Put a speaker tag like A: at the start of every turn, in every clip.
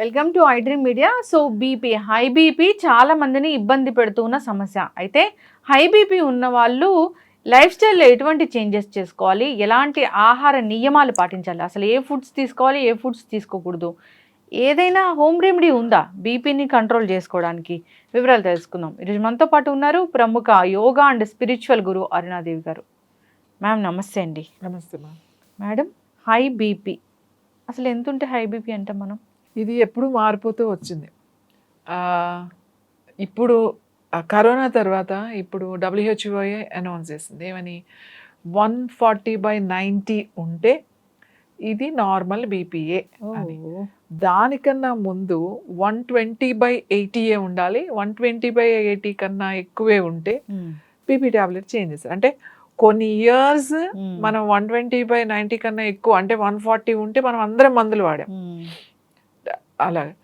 A: Welcome to iDream media. So BP high BP చాలా మందిని ఇబ్బంది పెడుతున్న సమస్య. అయితే హై బీపీ ఉన్న వాళ్ళు లైఫ్ స్టైల్లో ఎటువంటి చేంజెస్ చేసుకోవాలి? ఎలాంటి ఆహార నియమాలు పాటించాలి? అసలు ఏ ఫుడ్స్ తీసుకోవాలి? ఏ ఫుడ్స్ తీసుకోకూడదు? ఏదైనా హోమ్ రెమెడీ ఉందా బీపీని కంట్రోల్ చేసుకోవడానికి? వివరాలు తెలుసుకుందాం. ఈరోజు మనతో పాటు ఉన్నారు ప్రముఖ యోగా అండ్ స్పిరిచువల్ గురు అరుణాదేవి గారు. మ్యామ్ నమస్తే అండి.
B: నమస్తే మా
A: మేడం హై బీపీ. అసలు ఎంత ఉంటే హై బీపీ అంటే మనం?
B: ఇది ఎప్పుడు మారిపోతూ వచ్చింది. ఇప్పుడు కరోనా తర్వాత ఇప్పుడు డబ్ల్యూహెచ్ఓఏ అనౌన్స్ చేసింది. ఏమని? వన్ ఫార్టీ బై నైంటీ ఉంటే ఇది నార్మల్ బీపీఏ అని. దానికన్నా ముందు వన్ ట్వంటీ బై ఎయిటీఏ ఉండాలి. వన్ ట్వంటీ బై ఎయిటీ కన్నా ఎక్కువే ఉంటే బీపీ ట్యాబ్లెట్ చేంజ్ చేస్తారు అంటే కొన్ని ఇయర్స్ మనం వన్ ట్వంటీ బై నైంటీ కన్నా ఎక్కువ అంటే వన్ ఫార్టీ ఉంటే మనం అందరం మందులు వాడాం. అలాగే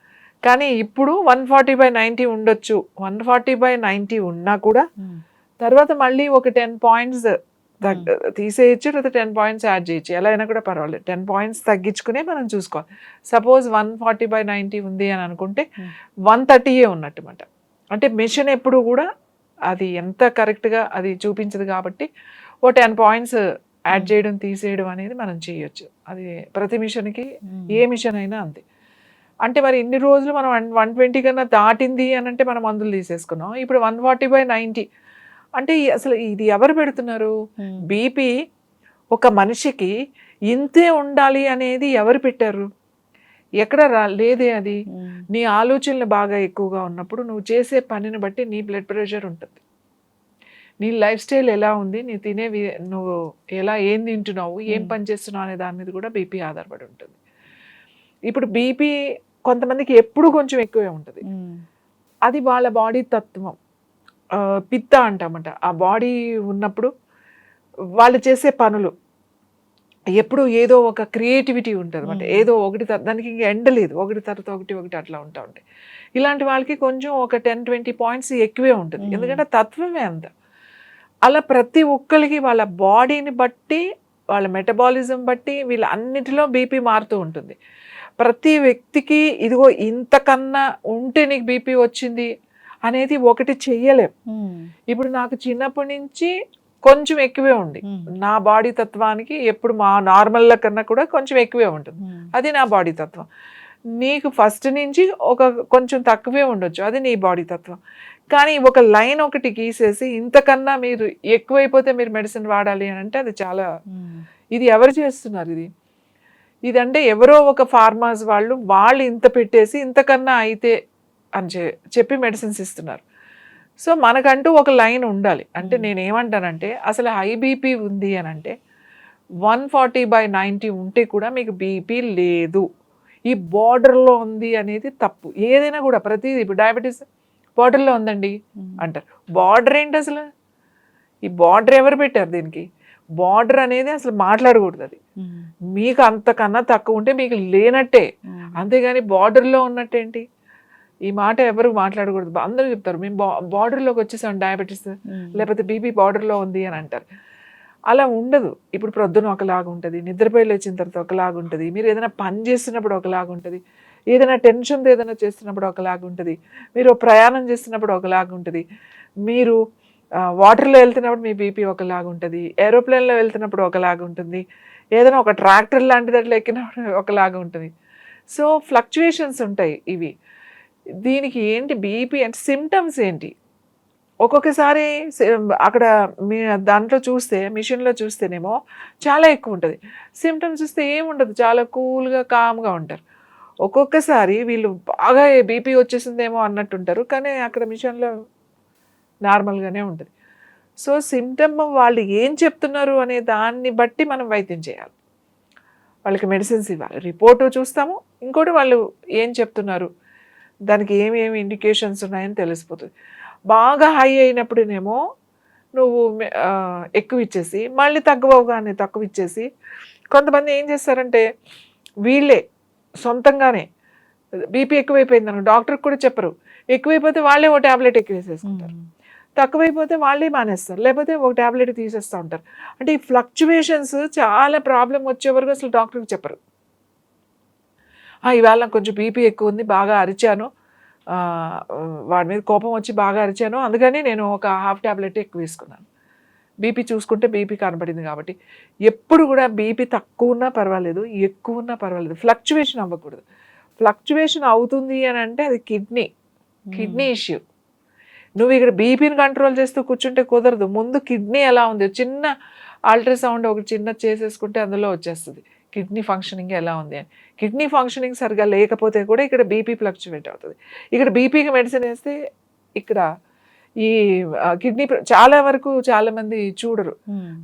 B: కానీ ఇప్పుడు వన్ ఫార్టీ బై నైంటీ ఉండొచ్చు. వన్ ఫార్టీ బై నైంటీ ఉన్నా కూడా తర్వాత మళ్ళీ ఒక టెన్ పాయింట్స్ తీసేయచ్చు లేదా టెన్ పాయింట్స్ యాడ్ చేయొచ్చు. ఎలా అయినా కూడా పర్వాలేదు. టెన్ పాయింట్స్ తగ్గించుకునే మనం చూసుకోవాలి. Suppose one forty by ninety ఉంది అని అనుకుంటే
A: Hmm.
B: వన్ థర్టీయే ఉన్నట్టు అంటే మిషన్ ఎప్పుడు కూడా అది ఎంత కరెక్ట్గా అది చూపించదు కాబట్టి ఓ టెన్ పాయింట్స్ యాడ్
A: Hmm.
B: చేయడం తీసేయడం అనేది మనం చేయొచ్చు. అది ప్రతి మిషన్కి ఏ మిషన్ అయినా అంతే. అంటే మరి ఇన్ని రోజులు మనం వన్ ట్వంటీ కన్నా దాటింది అని అంటే మనం మందులు తీసేసుకున్నాం. ఇప్పుడు వన్ ఫార్టీ బై నైంటీ. అంటే అసలు ఇది ఎవరు పెడుతున్నారు? బీపీ ఒక మనిషికి ఇంతే ఉండాలి అనేది ఎవరు పెట్టారు? ఎక్కడ రా లేదే అది. నీ ఆలోచనలు బాగా ఎక్కువగా ఉన్నప్పుడు నువ్వు చేసే పనిని బట్టి నీ బ్లడ్ ప్రెషర్ ఉంటుంది. నీ లైఫ్ స్టైల్ ఎలా ఉంది? నీ తినే వి- నువ్వు ఎలా ఏం తింటున్నావు? ఏం. పని చేస్తున్నావు? అనే దాని మీద కూడా బీపీ ఆధారపడి ఉంటుంది. ఇప్పుడు బీపీ కొంతమందికి ఎప్పుడు కొంచెం ఎక్కువే ఉంటుంది. అది వాళ్ళ బాడీ తత్వం. పిత్త అంటామట. ఆ బాడీ ఉన్నప్పుడు వాళ్ళు చేసే పనులు. ఎప్పుడు ఏదో ఒక క్రియేటివిటీ ఉంటుంది అనమాట. ఏదో ఒకటి తర్- దానికి ఇంకా ఎండ లేదు. ఒకటి తర్వాత ఒకటి ఒకటి అట్లా ఉంటా ఉంటాయి. ఇలాంటి వాళ్ళకి కొంచెం ఒక టెన్ ట్వంటీ పాయింట్స్ ఎక్కువే ఉంటుంది. ఎందుకంటే తత్వమే అంత. అలా ప్రతి ఒక్కరికి వాళ్ళ బాడీని బట్టి వాళ్ళ మెటబాలిజం బట్టి వీళ్ళ అన్నిటిలో బీపీ మారుతూ ఉంటుంది. ప్రతి వ్యక్తికి ఇదిగో ఇంతకన్నా ఉంటే నీకు బీపీ వచ్చింది అనేది ఒకటి చెయ్యలేం. ఇప్పుడు నాకు చిన్నప్పటి నుంచి కొంచెం ఎక్కువే ఉంది. నా బాడీ తత్వానికి ఎప్పుడు మా నార్మల్ కన్నా కూడా కొంచెం ఎక్కువే ఉంటుంది. అది నా బాడీ తత్వం. నీకు ఫస్ట్ నుంచి ఒక కొంచెం తక్కువే ఉండొచ్చు. అది నీ బాడీ తత్వం. కానీ ఒక లైన్ ఒకటి గీసేసి ఇంతకన్నా మీరు ఎక్కువైపోతే మీరు మెడిసిన్ వాడాలి అని అంటే అది చాలా ఇది ఎవరు చేస్తున్నారు ఇది? ఇదంటే ఎవరో ఒక ఫార్మాస్ వాళ్ళు వాళ్ళు ఇంత పెట్టేసి ఇంతకన్నా అయితే అని చె- చెప్పి మెడిసిన్స్ ఇస్తున్నారు. సో మనకంటూ ఒక లైన్ ఉండాలి. అంటే. నేను ఏమంటానంటే అసలు హై బీపీ ఉంది అని అంటే వన్ ఫార్టీ బై నైంటీ ఉంటే కూడా మీకు బీపీ లేదు. ఈ బార్డర్లో ఉంది అనేది తప్పు. ఏదైనా కూడా ప్రతిదీ ఇప్పుడు డయాబెటీస్ బార్డర్లో ఉందండి అంటారు. బార్డర్ ఏంటి అసలు? ఈ బార్డర్ ఎవరు పెట్టారు దీనికి? బార్డర్ అనేది అసలు మాట్లాడకూడదు అది. మీకు అంతకన్నా తక్కువ ఉంటే మీకు లేనట్టే. అంతేగాని బార్డర్లో ఉన్నట్టేంటి? ఈ మాట ఎవరు మాట్లాడకూడదు. అందరూ చెప్తారు మేము బా బార్డర్లోకి వచ్చేసాం డయాబెటీస్ లేకపోతే బీపీ బార్డర్లో ఉంది అని అంటారు. అలా ఉండదు. ఇప్పుడు ప్రొద్దున ఒకలాగా ఉంటుంది నిద్రపోయి వచ్చిన తర్వాత ఒకలాగా ఉంటుంది మీరు ఏదైనా పని చేస్తున్నప్పుడు ఒకలాగా ఉంటుంది ఏదైనా టెన్షన్తో ఏదైనా చేస్తున్నప్పుడు ఒకలాగా ఉంటుంది మీరు ప్రయాణం చేస్తున్నప్పుడు ఒకలాగా ఉంటుంది. మీరు వాటర్లో వెళ్తున్నప్పుడు మీ బీపీ ఒకలాగా ఉంటుంది ఏరోప్లేన్లో వెళ్తున్నప్పుడు ఒకలాగా ఉంటుంది ఏదైనా ఒక ట్రాక్టర్ లాంటి దాంట్లో ఎక్కినప్పుడు ఒకలాగా ఉంటుంది. సో ఫ్లక్చుయేషన్స్ ఉంటాయి ఇవి. దీనికి ఏంటి బీపీ అంటే సిమ్టమ్స్ ఏంటి? ఒక్కొక్కసారి అక్కడ మీ దాంట్లో చూస్తే మిషన్లో చూస్తేనేమో చాలా ఎక్కువ ఉంటుంది. సిమ్టమ్స్ చూస్తే ఏముండదు చాలా కూల్గా కామ్గా ఉంటారు. ఒక్కొక్కసారి వీళ్ళు బాగా బీపీ వచ్చేసిందేమో అన్నట్టు ఉంటారు. కానీ అక్కడ మిషన్లో నార్మల్గానే ఉంటుంది. సో సిమ్టమ్ వాళ్ళు ఏం చెప్తున్నారు అనే దాన్ని బట్టి మనం వైద్యం చేయాలి. వాళ్ళకి మెడిసిన్స్ ఇవ్వాలి. రిపోర్టు చూస్తాము. ఇంకోటి వాళ్ళు ఏం చెప్తున్నారు? దానికి ఏమేమి ఇండికేషన్స్ ఉన్నాయని తెలిసిపోతుంది. బాగా హై అయినప్పుడునేమో నువ్వు ఎక్కువ ఇచ్చేసి మళ్ళీ తగ్గవగానే తక్కువ ఇచ్చేసి కొంతమంది ఏం చేస్తారంటే వీళ్ళే సొంతంగానే బీపీ ఎక్కువైపోయింది డాక్టర్కి కూడా చెప్పరు. ఎక్కువైపోతే వాళ్ళే ఓ ట్యాబ్లెట్ ఎక్కువ వేసేసుకుంటారు తక్కువైపోతే వాళ్ళే మానేస్తారు. లేకపోతే ఒక ట్యాబ్లెట్ తీసేస్తూ ఉంటారు. అంటే ఈ ఫ్లక్చువేషన్స్ చాలా ప్రాబ్లం వచ్చే వరకు అసలు డాక్టర్కి చెప్పరు. "ఆ, ఈవేళ నాకు కొంచెం బీపీ ఎక్కువ ఉంది బాగా అరిచాను. వాడి మీద కోపం వచ్చి బాగా అరిచాను. అందుకని నేను ఒక హాఫ్ ట్యాబ్లెట్ ఎక్కువ వేసుకున్నాను బీపీ చూసుకుంటే బీపీ కనపడింది కాబట్టి. ఎప్పుడు కూడా బీపీ తక్కువ ఉన్నా పర్వాలేదు ఎక్కువ ఉన్నా పర్వాలేదు. ఫ్లక్చువేషన్ అవ్వకూడదు. ఫ్లక్చువేషన్ అవుతుంది అని అంటే అది కిడ్నీ. Kidney issue. నువ్వు ఇక్కడ బీపీని కంట్రోల్ చేస్తూ కూర్చుంటే కుదరదు. ముందు కిడ్నీ ఎలా ఉంది? చిన్న అల్ట్రాసౌండ్ ఒక చిన్న చేసేసుకుంటే అందులో వచ్చేస్తుంది. కిడ్నీ ఫంక్షనింగ్ ఎలా ఉంది అని. కిడ్నీ ఫంక్షనింగ్ సరిగా లేకపోతే కూడా ఇక్కడ బీపీ ఫ్లక్చువేట్ అవుతుంది. ఇక్కడ బీపీకి మెడిసిన్ వేస్తే ఇక్కడ ఈ కిడ్నీ చాలా వరకు చాలా మంది చూడరు.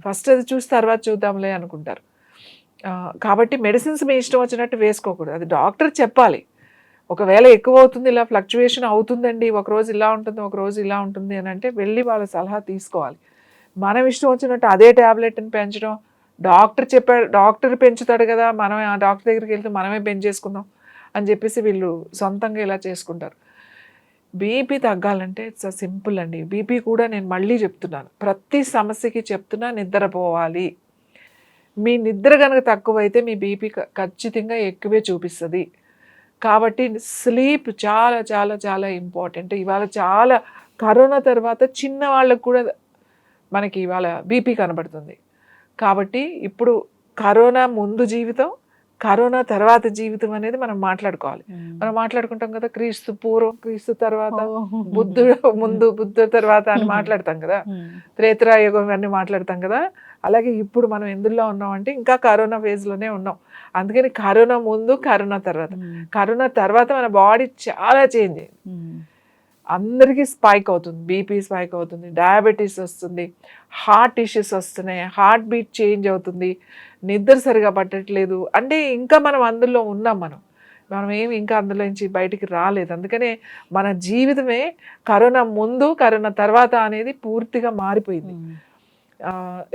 B: ఫస్ట్ అది చూసి తర్వాత చూద్దాంలే అనుకుంటారు. కాబట్టి మెడిసిన్స్ మీ ఇష్టం వచ్చినట్టు వేసుకోకూడదు. అది డాక్టర్ చెప్పాలి. ఒకవేళ ఎక్కువ అవుతుంది ఇలా ఫ్లక్చువేషన్ అవుతుందండి ఒక రోజు ఇలా ఉంటుంది ఒక రోజు ఇలా ఉంటుంది అని అంటే వెళ్ళి వాళ్ళ సలహా తీసుకోవాలి. మనం ఇష్టం వచ్చినట్టు అదే ట్యాబ్లెట్ని పెంచడం. డాక్టర్ చెప్పాడు డాక్టర్ పెంచుతాడు కదా మనం ఆ డాక్టర్ దగ్గరికి వెళ్తే మనమే పెంచేసుకుందాం అని చెప్పేసి వీళ్ళు సొంతంగా ఇలా చేసుకుంటారు. బీపీ తగ్గాలంటే ఇట్స్ సింపుల్ అండి. బీపీ కూడా నేను మళ్ళీ చెప్తున్నాను. ప్రతి సమస్యకి చెప్తున్నా నిద్రపోవాలి. మీ నిద్ర కనుక తక్కువైతే మీ బీపీ ఖచ్చితంగా ఎక్కువే చూపిస్తుంది. కాబట్టి స్లీప్ చాలా చాలా చాలా ఇంపార్టెంట్. ఇవాళ చాలా కరోనా తర్వాత చిన్న వాళ్ళకు కూడా మనకి ఇవాళ బీపీ కనబడుతుంది. కాబట్టి ఇప్పుడు కరోనా ముందు జీవితం కరోనా తర్వాత జీవితం అనేది మనం మాట్లాడుకోవాలి. మనం మాట్లాడుకుంటాం కదా క్రీస్తు పూర్వం క్రీస్తు తర్వాత బుద్ధుడు ముందు బుద్ధుడు తర్వాత అని మాట్లాడతాం కదా. త్రేతరాయుగం అన్ని మాట్లాడతాం కదా. అలాగే ఇప్పుడు మనం ఎందులో ఉన్నాం అంటే ఇంకా కరోనా phase లోనే ఉన్నాం. అందుకని కరోనా ముందు కరోనా తర్వాత. కరోనా తర్వాత మన బాడీ చాలా చేంజ్ అయింది. అందరికీ స్పైక్ అవుతుంది. బీపీ స్పైక్ అవుతుంది. డయాబెటీస్ వస్తుంది. హార్ట్ ఇష్యూస్ వస్తున్నాయి. హార్ట్ బీట్ చేంజ్ అవుతుంది. నిద్ర సరిగా పట్టట్లేదు. అంటే ఇంకా మనం అందులో ఉన్నాం మనం. మనం ఏమి ఇంకా అందులో నుంచి బయటికి రాలేదు. అందుకనే మన జీవితమే కరోనా ముందు కరోనా తర్వాత అనేది పూర్తిగా మారిపోయింది.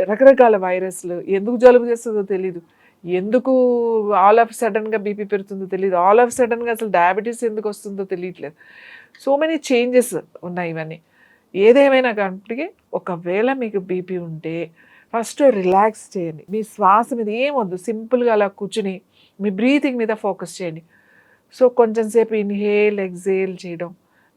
B: రకరకాల వైరస్లు ఎందుకు జలుబు చేస్తుందో తెలీదు. ఎందుకు ఆల్ ఆఫ్ సడన్గా బీపీ పెరుగుతుందో తెలియదు ఆల్ ఆఫ్ సడన్గా అసలు డయాబెటీస్ ఎందుకు వస్తుందో తెలియట్లేదు. సో మెనీ చేంజెస్ ఉన్నాయి ఇవన్నీ. ఏదేమైనా కాబట్టి ఒకవేళ మీకు బీపీ ఉంటే ఫస్ట్ రిలాక్స్ చేయండి. మీ శ్వాస మీద ఏమొద్దు సింపుల్గా అలా కూర్చుని మీ బ్రీతింగ్ మీద ఫోకస్ చేయండి. సో కొంచెం సేపు ఇన్హేల్ ఎగ్జేల్ చేయడం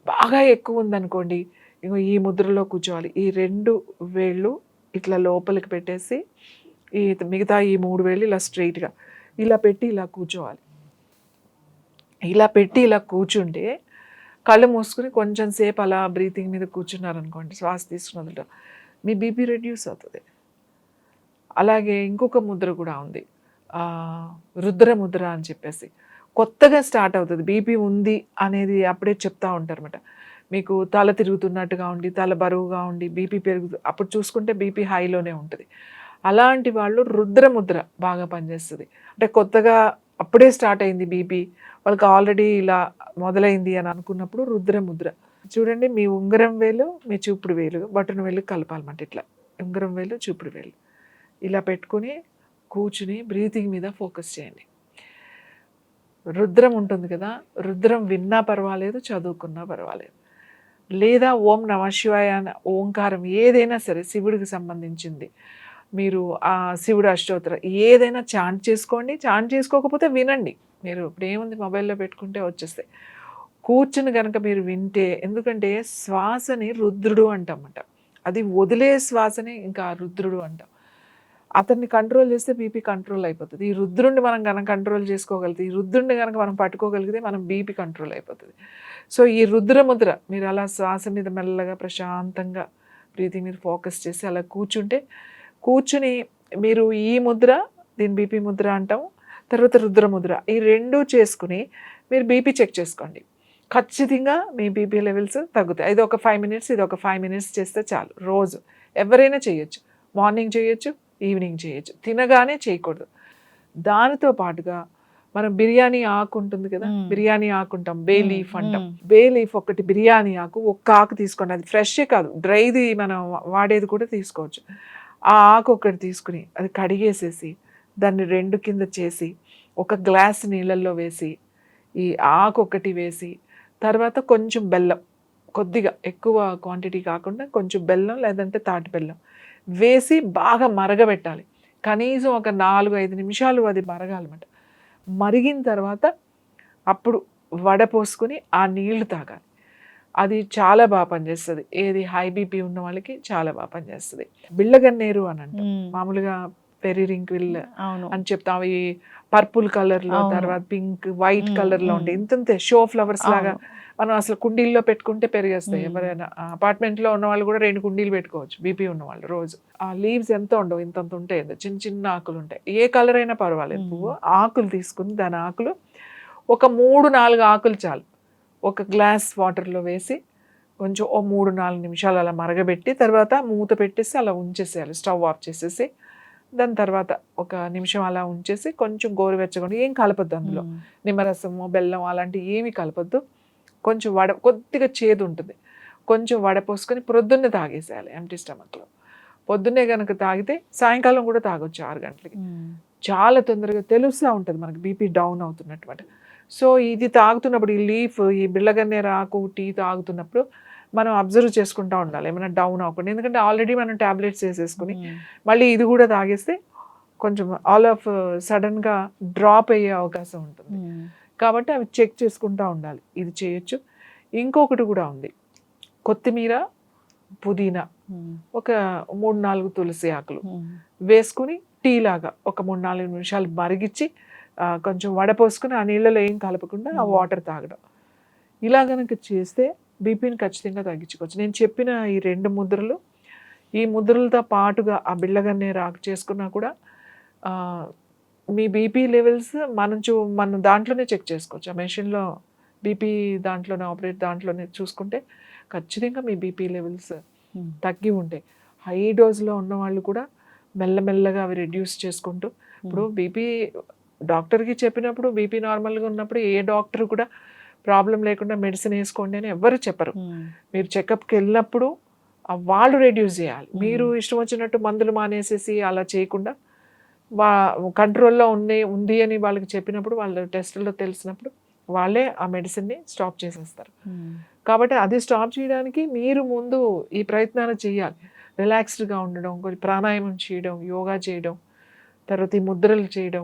B: బాగా ఎక్కువ ఉందనుకోండి. ఇంకో ఈ ముద్రలో కూర్చోవాలి. ఈ రెండు వేళ్ళు ఇట్లా లోపలికి పెట్టేసి ఈ మిగతా ఈ మూడు వేళ్ళు ఇలా స్ట్రైట్గా ఇలా పెట్టి ఇలా కూర్చోవాలి. ఇలా పెట్టి ఇలా కూర్చుంటే కళ్ళు మూసుకుని కొంచెం సేపు అలా బ్రీతింగ్ మీద కూర్చున్నారనుకోండి శ్వాస తీసుకున్నదిట మీ బీపీ రెడ్యూస్ అవుతుంది. అలాగే ఇంకొక ముద్ర కూడా ఉంది. రుద్ర ముద్ర అని చెప్పేసి కొత్తగా స్టార్ట్ అవుతుంది. బీపీ ఉంది అనేది అప్పుడే చెప్తా ఉంటారన్నమాట. మీకు తల తిరుగుతున్నట్టుగా ఉండి తల బరువుగా ఉండి బీపీ పెరుగు అప్పుడు చూసుకుంటే బీపీ హైలోనే ఉంటుంది. అలాంటి వాళ్ళు రుద్రముద్ర బాగా పనిచేస్తుంది. అంటే కొత్తగా అప్పుడే స్టార్ట్ అయింది బీపీ వాళ్ళకి ఆల్రెడీ ఇలా మొదలైంది అని అనుకున్నప్పుడు రుద్రముద్ర. చూడండి మీ ఉంగరం వేలు మీ చూపుడు వేలు బటన్ వేలు కలపాలన్నమాట ఇట్లా. ఉంగరం వేలు చూపుడు వేలు. ఇలా పెట్టుకుని కూర్చుని బ్రీతింగ్ మీద ఫోకస్ చేయండి. రుద్రం ఉంటుంది కదా రుద్రం విన్నా పర్వాలేదు చదువుకున్నా పర్వాలేదు. లేదా ఓం నమ శివాయ ఓంకారం ఏదైనా సరే శివుడికి సంబంధించింది. మీరు ఆ శివుడు అష్టోత్తర ఏదైనా చాంట్ చేసుకోండి. చాంట్ చేసుకోకపోతే వినండి. మీరు ఇప్పుడు ఏముంది మొబైల్లో పెట్టుకుంటే వచ్చేస్తాయి. కూర్చుని కనుక మీరు వింటే ఎందుకంటే శ్వాసని రుద్రుడు అంటామట. అది వదిలే శ్వాసని ఇంకా రుద్రుడు అంటాం. అతన్ని కంట్రోల్ చేస్తే బీపీ కంట్రోల్ అయిపోతుంది. ఈ రుద్రుడిని మనం కనుక కంట్రోల్ చేసుకోగలిగితే ఈ రుద్రుడిని కనుక మనం పట్టుకోగలిగితే మనం బీపీ కంట్రోల్ అయిపోతుంది. సో ఈ రుద్రముద్ర మీరు అలా శ్వాస మీద మెల్లగా ప్రశాంతంగా బ్రీతింగ్ మీరు ఫోకస్ చేసి అలా కూర్చుంటే కూర్చుని మీరు ఈ ముద్ర దీని బీపీ ముద్ర అంటాం తర్వాత రుద్రముద్ర ఈ రెండు చేసుకుని మీరు బీపీ చెక్ చేసుకోండి. ఖచ్చితంగా మీ బీపీ లెవెల్స్ తగ్గుతాయి. ఇది ఒక ఫైవ్ మినిట్స్ ఇది ఒక ఫైవ్ మినిట్స్ చేస్తే చాలు రోజు. ఎవరైనా చేయొచ్చు. మార్నింగ్ చేయొచ్చు ఈవినింగ్ చేయొచ్చు. తినగానే చేయకూడదు. దానితో పాటుగా మనం బిర్యానీ ఆకు ఉంటుంది కదా. బిర్యానీ ఆకు ఉంటాం బే లీఫ్ అంటాం. బే లీఫ్ ఒకటి బిర్యానీ ఆకు ఒక్క ఆకు తీసుకోండి. అది ఫ్రెషే కాదు. డ్రైది మనం వాడేది కూడా తీసుకోవచ్చు. ఆ ఆకు ఒకటి తీసుకుని అది కడిగేసేసి దాన్ని రెండు కింద చేసి ఒక గ్లాస్ నీళ్ళల్లో వేసి ఈ ఆకు ఒకటి వేసి తర్వాత కొంచెం బెల్లం కొద్దిగా ఎక్కువ క్వాంటిటీ కాకుండా కొంచెం బెల్లం లేదంటే తాటి బెల్లం వేసి బాగా మరగబెట్టాలి. కనీసం ఒక నాలుగు ఐదు నిమిషాలు అది మరగాలన్నమాట. మరిగిన తర్వాత అప్పుడు వడ పోసుకొని ఆ నీళ్ళు తాగాలి. అది చాలా బాగా పనిచేస్తుంది. ఏది హై బీపీ ఉన్న వాళ్ళకి చాలా బాగా పనిచేస్తుంది. బిళ్ళగన్నేరు అని అంటాం. మామూలుగా పెరిరింక్విల్
A: అవును.
B: అని చెప్తాం. అవి పర్పుల్
A: కలర్లో.
B: తర్వాత పింక్ వైట్
A: కలర్లో.
B: ఉంటాయి. ఇంతంతే షో ఫ్లవర్స్ లాగా. మనం అసలు కుండీల్లో పెట్టుకుంటే పెరిగేస్తాయి. ఎవరైనా అపార్ట్మెంట్లో ఉన్న వాళ్ళు కూడా రెండు కుండీలు పెట్టుకోవచ్చు. బీపీ ఉన్న వాళ్ళు రోజు. ఆ లీవ్స్ ఎంత ఉండవు? ఇంతంత ఉంటాయి. చిన్న చిన్న ఆకులు ఉంటాయి. ఏ కలర్ అయినా పర్వాలేదు. పువ్వు ఆకులు తీసుకుని దాని ఆకులు ఒక మూడు నాలుగు ఆకులు చాలు. ఒక గ్లాస్ వాటర్లో వేసి కొంచెం ఓ మూడు నాలుగు నిమిషాలు అలా మరగబెట్టి తర్వాత మూత పెట్టేసి అలా ఉంచేసేయాలి. స్టవ్ ఆఫ్ చేసేసి దాని తర్వాత ఒక నిమిషం అలా ఉంచేసి కొంచెం గోరువెచ్చగా ఏం కలపద్దు అందులో. నిమ్మరసము బెల్లం అలాంటివి ఏమీ కలపద్దు. కొంచెం వడ కొద్దిగా చేదు ఉంటుంది. కొంచెం వడ పోసుకొని ప్రొద్దున్నే తాగేసేయాలి ఎంటీ స్టమక్లో పొద్దున్నే కనుక తాగితే సాయంకాలం కూడా తాగొచ్చు ఆరు గంటలకి. చాలా తొందరగా తెలుస్తూ ఉంటుంది మనకి బీపీ డౌన్ అవుతున్నటువంటి సో ఇది తాగుతున్నప్పుడు ఈ లీఫ్ ఈ బిళ్ళగన్నేరు ఆకు టీ తాగుతున్నప్పుడు మనం అబ్జర్వ్ చేసుకుంటూ ఉండాలి ఏమైనా డౌన్ అవ్వకుండా ఎందుకంటే ఆల్రెడీ మనం టాబ్లెట్స్ వేసేసుకుని
A: ఉమ్.
B: మళ్ళీ ఇది కూడా తాగేస్తే కొంచెం ఆల్ ఆఫ్ సడన్గా డ్రాప్ అయ్యే అవకాశం ఉంటుంది
A: ఉమ్.
B: కాబట్టి అవి చెక్ చేసుకుంటూ ఉండాలి ఇది చేయొచ్చు ఇంకొకటి కూడా ఉంది కొత్తిమీర పుదీనా
A: ఉమ్.
B: ఒక మూడు నాలుగు తులసి ఆకులు. వేసుకుని టీ లాగా ఒక మూడు నాలుగు నిమిషాలు మరిగించి కొంచెం వడపోసుకుని ఆ నీళ్ళలో ఏం కలపకుండా ఆ. వాటర్ తాగడం ఇలా కనుక చేస్తే బీపీని ఖచ్చితంగా తగ్గించుకోవచ్చు. నేను చెప్పిన ఈ రెండు ముద్రలు ఈ ముద్రలతో పాటుగా ఆ బిళ్ళగన్నే రాకు చేసుకున్నా కూడా మీ బీపీ లెవెల్స్ మనం చూ మనం దాంట్లోనే చెక్ చేసుకోవచ్చు. ఆ మెషిన్లో బీపీ దాంట్లోనే ఆపరేట్ దాంట్లోనే చూసుకుంటే ఖచ్చితంగా మీ బీపీ లెవెల్స్. తగ్గి ఉంటాయి హై డోస్లో ఉన్న వాళ్ళు కూడా మెల్లమెల్లగా అవి రెడ్యూస్ చేసుకుంటూ ఇప్పుడు బీపీ డాక్టర్కి చెప్పినప్పుడు బీపీ నార్మల్గా ఉన్నప్పుడు ఏ డాక్టర్ కూడా ప్రాబ్లం లేకుండా మెడిసిన్ వేసుకోండి అని ఎవ్వరు చెప్పరు
A: ఉమ్.
B: మీరు చెకప్కి వెళ్ళినప్పుడు వాళ్ళు రెడ్యూస్ చేయాలి
A: మ్మ్.
B: మీరు ఇష్టం వచ్చినట్టు మందులు మానేసేసి అలా చేయకుండా వా కంట్రోల్లో ఉంది ఉంది అని వాళ్ళకి చెప్పినప్పుడు వాళ్ళ టెస్టుల్లో తెలిసినప్పుడు వాళ్ళే ఆ మెడిసిన్ని స్టాప్ చేసేస్తారు
A: ఉమ్.
B: కాబట్టి అది స్టాప్ చేయడానికి మీరు ముందు ఈ ప్రయత్నాలు చేయాలి రిలాక్స్డ్గా ఉండడం కొంచెం ప్రాణాయామం చేయడం యోగా చేయడం తర్వాత ఈ ముద్రలు చేయడం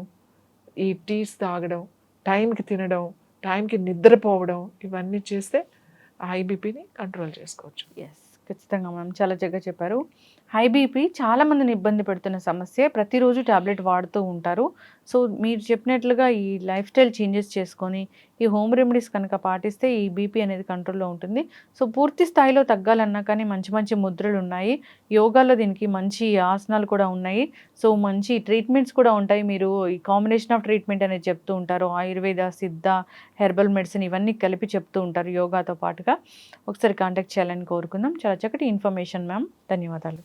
B: ఈ టీస్ తాగడం టైంకి తినడం టైంకి నిద్రపోవడం ఇవన్నీ చేస్తే ఐబీపీని కంట్రోల్ చేసుకోవచ్చు.
A: ఎస్ ఖచ్చితంగా మనం చాలా చక్కగా చెప్పారు. హై బీపీ చాలా మందిని ఇబ్బంది పెడుతున్న సమస్య. ప్రతిరోజు టాబ్లెట్ వాడుతూ ఉంటారు. సో మీరు చెప్పినట్లుగా ఈ లైఫ్ స్టైల్ చేంజెస్ చేసుకొని ఈ హోమ్ రెమెడీస్ కనుక పాటిస్తే ఈ బీపీ అనేది కంట్రోల్లో ఉంటుంది. సో పూర్తి స్థాయిలో తగ్గాలన్నా కానీ మంచి మంచి ముద్రలు ఉన్నాయి. యోగాలో దీనికి మంచి ఆసనాలు కూడా ఉన్నాయి. సో మంచి ట్రీట్మెంట్స్ కూడా ఉంటాయి. మీరు ఈ కాంబినేషన్ ఆఫ్ ట్రీట్మెంట్ అనేది చెప్తూ ఉంటారు. ఆయుర్వేద సిద్ధ హెర్బల్ మెడిసిన్ ఇవన్నీ కలిపి చెప్తూ ఉంటారు యోగాతో పాటుగా. ఒకసారి కాంటాక్ట్ చేయాలని కోరుకుందాం. చాలా చక్కటి ఇన్ఫర్మేషన్ మ్యామ్. ధన్యవాదాలు.